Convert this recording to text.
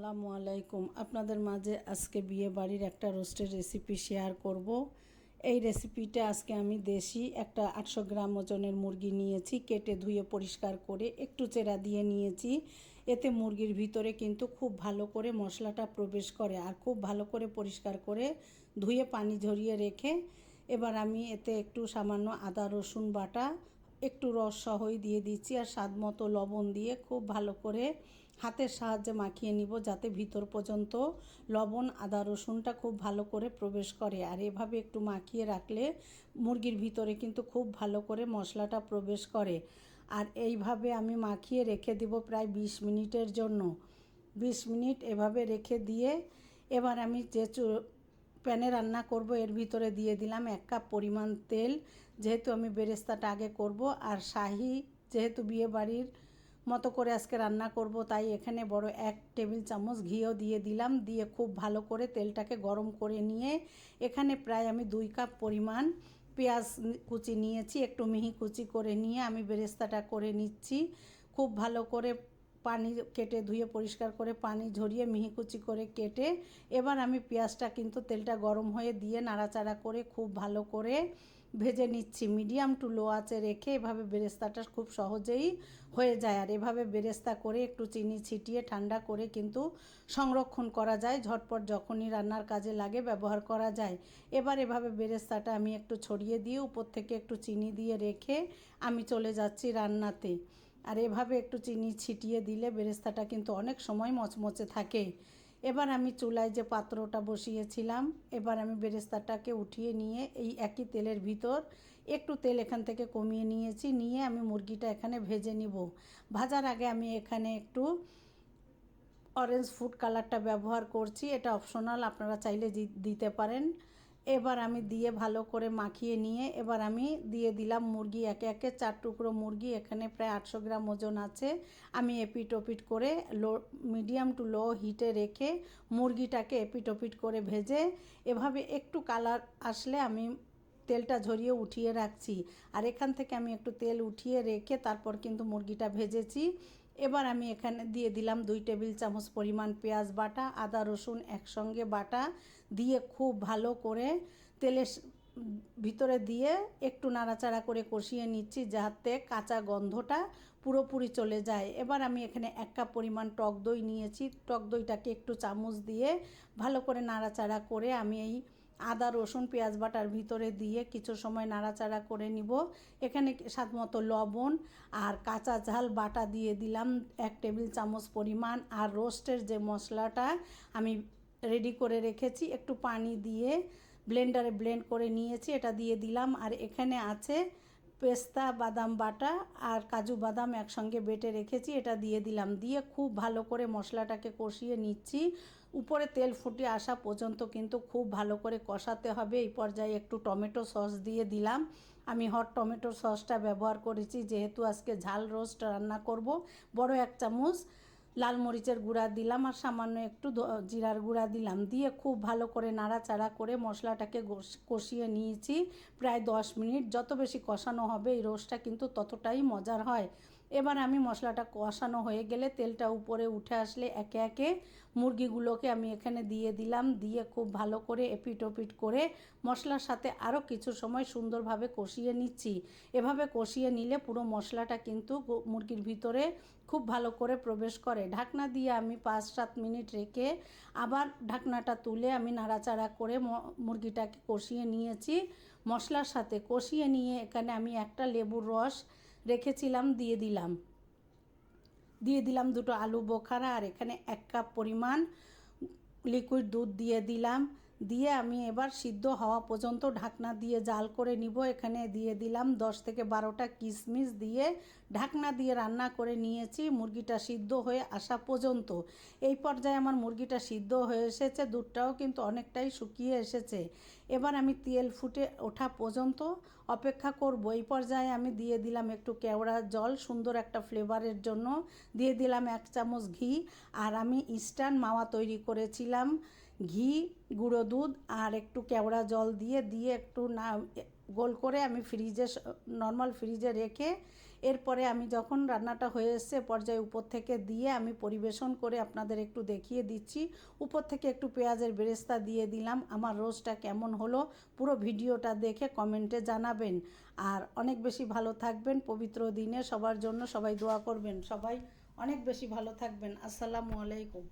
আসসালামু আলাইকুম। আপনাদের মাঝে আজকে বিয়ে বাড়ির একটা রোস্টের রেসিপি শেয়ার করব। এই রেসিপিটা আজকে আমি দেশি একটা আটশো গ্রাম ওজনের মুরগি নিয়েছি, কেটে ধুয়ে পরিষ্কার করে একটু চেরা দিয়ে নিয়েছি। এতে মুরগির ভিতরে কিন্তু খুব ভালো করে মশলাটা প্রবেশ করে আর খুব ভালো করে পরিষ্কার করে ধুয়ে পানি ঝরিয়ে রেখে এবার আমি এতে একটু সামান্য আদা, রসুন বাটা, একটু রস সহই দিয়ে দিচ্ছি আর স্বাদ মতো লবণ দিয়ে খুব ভালো করে হাতের সাহায্যে মাখিয়ে নিব যাতে ভিতর পর্যন্ত লবণ, আদা, রসুনটা খুব ভালো করে প্রবেশ করে। আর এভাবে একটু মাখিয়ে রাখলে মুরগির ভিতরে কিন্তু খুব ভালো করে মশলাটা প্রবেশ করে। আর এইভাবে আমি মাখিয়ে রেখে দিব প্রায় বিশ মিনিটের জন্য। বিশ মিনিট এভাবে রেখে দিয়ে এবার আমি যে প্যানে রান্না করব এর ভিতরে দিয়ে দিলাম এক কাপ পরিমাণ তেল। যেহেতু আমি বেরেস্তাটা আগে করব, আর শাহি যেহেতু বিয়ে বাড়ির মতো করে আজকে রান্না করব। তাই এখানে বড় এক টেবিল চামচ ঘিও দিয়ে দিলাম। দিয়ে খুব ভালো করে তেলটাকে গরম করে নিয়ে এখানে প্রায় আমি দুই কাপ পরিমাণ পেঁয়াজ কুচি নিয়েছি। একটু মিহি কুচি করে নিয়ে আমি বেরেস্তাটা করে নিচ্ছি। খুব ভালো করে পানি কেটে ধুয়ে পরিষ্কার করে পানি ঝরিয়ে মিহিকুচি করে কেটে এবার আমি পেঁয়াজটা কিন্তু তেলটা গরম হয়ে দিয়ে নাড়াচাড়া করে খুব ভালো করে ভেজে নিচ্ছি। মিডিয়াম টু লো আঁচে রেখে এভাবে বেরেস্তাটা খুব সহজেই হয়ে যায়। আর এভাবে বেরেস্তা করে একটু চিনি ছিটিয়ে ঠান্ডা করে কিন্তু সংরক্ষণ করা যায়। ঝটপট যখনই রান্নার কাজে লাগে ব্যবহার করা যায়। এবার এভাবে বেরেস্তাটা আমি একটু ছড়িয়ে দিয়ে উপর থেকে একটু চিনি দিয়ে রেখে আমি চলে যাচ্ছি রান্নাতে। আর এভাবে একটু চিনি ছিটিয়ে দিলে বেরেস্তাটা কিন্তু অনেক সময় মচমচে থাকে। এবার আমি চুলায় যে পাত্রটা বসিয়েছিলাম, এবার আমি বেরেস্তাটাকে উঠিয়ে নিয়ে এই একই তেলের ভিতর একটু তেল এখান থেকে কমিয়ে নিয়েছি, নিয়ে আমি মুরগিটা এখানে ভেজে নিব। ভাজার আগে আমি এখানে একটু অরেঞ্জ ফুড কালারটা ব্যবহার করছি, এটা অপশনাল আপনারা চাইলে দিতে পারেন। এবার আমি দিয়ে ভালো করে মাখিয়ে নিয়ে এবার আমি দিয়ে দিলাম মুরগি, একে একে চার টুকরো মুরগি, এখানে প্রায় আটশো গ্রাম ওজন আছে। আমি এপিট ওপিট করে লো, মিডিয়াম টু লো হিটে রেখে মুরগিটাকে এপিট ওপিট করে ভেজে এভাবে একটু কালার আসলে আমি তেলটা ঝরিয়ে উঠিয়ে রাখছি। আর এখান থেকে আমি একটু তেল উঠিয়ে রেখে তারপর কিন্তু মুরগিটা ভেজেছি। এবার আমি এখানে দিয়ে দিলাম দুই টেবিল চামচ পরিমাণ পেঁয়াজ বাটা, আদা, রসুন একসঙ্গে বাটা দিয়ে খুব ভালো করে তেলের ভিতরে দিয়ে একটু নাড়াচাড়া করে কষিয়ে নিচ্ছি যাতে কাঁচা গন্ধটা পুরোপুরি চলে যায়। এবার আমি এখানে এক কাপ পরিমাণ টক দই নিয়েছি। টক দইটাকে একটু চামচ দিয়ে ভালো করে নাড়াচাড়া করে আমি এই আদা, রসুন, পেঁয়াজ বাটার ভিতরে দিয়ে কিছু সময় নাড়াচাড়া করে নিব। এখানে স্বাদ মতো লবণ আর কাঁচা ঝাল বাটা দিয়ে দিলাম এক টেবিল চামচ পরিমাণ। আর রোস্টের যে মশলাটা আমি রেডি করে রেখেছি, একটু পানি দিয়ে ব্লেন্ডারে ব্লেন্ড করে নিয়েছি, এটা দিয়ে দিলাম। আর এখানে আছে পেস্তা, বাদাম বাটা আর কাজু বাদাম একসঙ্গে বেটে রেখেছি, এটা দিয়ে দিলাম। দিয়ে খুব ভালো করে মশলাটাকে কষিয়ে নিচ্ছি। উপরে তেল ফুটে আসা পর্যন্ত কিন্তু খুব ভালো করে কষাতে হবে। এই পর্যায়ে একটু টমেটো সস দিয়ে দিলাম। আমি হট টমেটো সসটা ব্যবহার করেছি, যেহেতু আজকে ঝাল রোস্ট রান্না করব। বড় এক চামচ লাল মরিচের গুঁড়া দিলাম আর সামান্য একটু জিরার গুঁড়া দিলাম। দিয়ে খুব ভালো করে নাড়াচাড়া করে মশলাটাকে কষিয়ে নিয়েছি। প্রায় দশ মিনিট। যত বেশি কষানো হবে এই রোস্টটা কিন্তু ততটাই মজার হয়। এবার আমি মশলাটা কষানো হয়ে গেলে তেলটা উপরে উঠে আসলে একে একে মুরগিগুলোকে আমি এখানে দিয়ে দিলাম, দিয়ে খুব ভালো করে এপিট ওপিট করে মশলার সাথে আরও কিছু সময় সুন্দরভাবে কষিয়ে নিচ্ছি। এভাবে কষিয়ে নিলে পুরো মশলাটা কিন্তু মুরগির ভিতরে খুব ভালো করে প্রবেশ করে। ঢাকনা দিয়ে আমি পাঁচ সাত মিনিট রেখে আবার ঢাকনাটা তুলে আমি নাড়াচাড়া করে মুরগিটাকে কষিয়ে নিয়েছি। মশলার সাথে কষিয়ে নিয়ে এখানে আমি একটা লেবুর রস রেখেছিলাম, দিয়ে দিলাম। দিয়ে দিলাম দুটো আলু বোখারা, আর এখানে এক কাপ পরিমাণ লিকুইড দুধ দিয়ে দিলাম। দিয়ে আমি এবার সিদ্ধ হওয়া পর্যন্ত ঢাকনা দিয়ে জাল করে নিব। এখানে দিয়ে দিলাম দশ থেকে বারোটা কিশমিশ দিয়ে ঢাকনা দিয়ে রান্না করে নিয়েছি। মুরগিটা সিদ্ধ হয়ে আসা পর্যন্ত। এই পর্যায়ে আমার মুরগিটা সিদ্ধ হয়ে এসেছে। দুধটাও কিন্তু অনেকটাই শুকিয়ে এসেছে। এবার আমি তেল ফুটে ওঠা পর্যন্ত অপেক্ষা করব। এই পর্যায়ে আমি দিয়ে দিলাম একটু কেওড়া জল, সুন্দর একটা ফ্লেভারের জন্য। দিয়ে দিলাম এক চামচ ঘি। আর আমি ইস্টার্ন মাওয়া তৈরি করেছিলাম। ঘি, গুঁড়ো দুধ আর একটু কেওড়া জল দিয়ে দিয়ে একটু না, গোল করে আমি ফ্রিজে নর্মাল ফ্রিজে রেখে এরপরে আমি যখন রান্নাটা হয়ে এসছে পর্যায়ে উপর থেকে দিয়ে আমি পরিবেশন করে আপনাদের একটু দেখিয়ে দিচ্ছি। উপর থেকে একটু পেঁয়াজের বেরেস্তা দিয়ে দিলাম। আমার রোজটা কেমন হলো পুরো ভিডিওটা দেখে কমেন্টে জানাবেন। আর অনেক বেশি ভালো থাকবেন। পবিত্র দিনে সবার জন্য সবাই দোয়া করবেন। সবাই অনেক বেশি ভালো থাকবেন। আসসালামু আলাইকুম।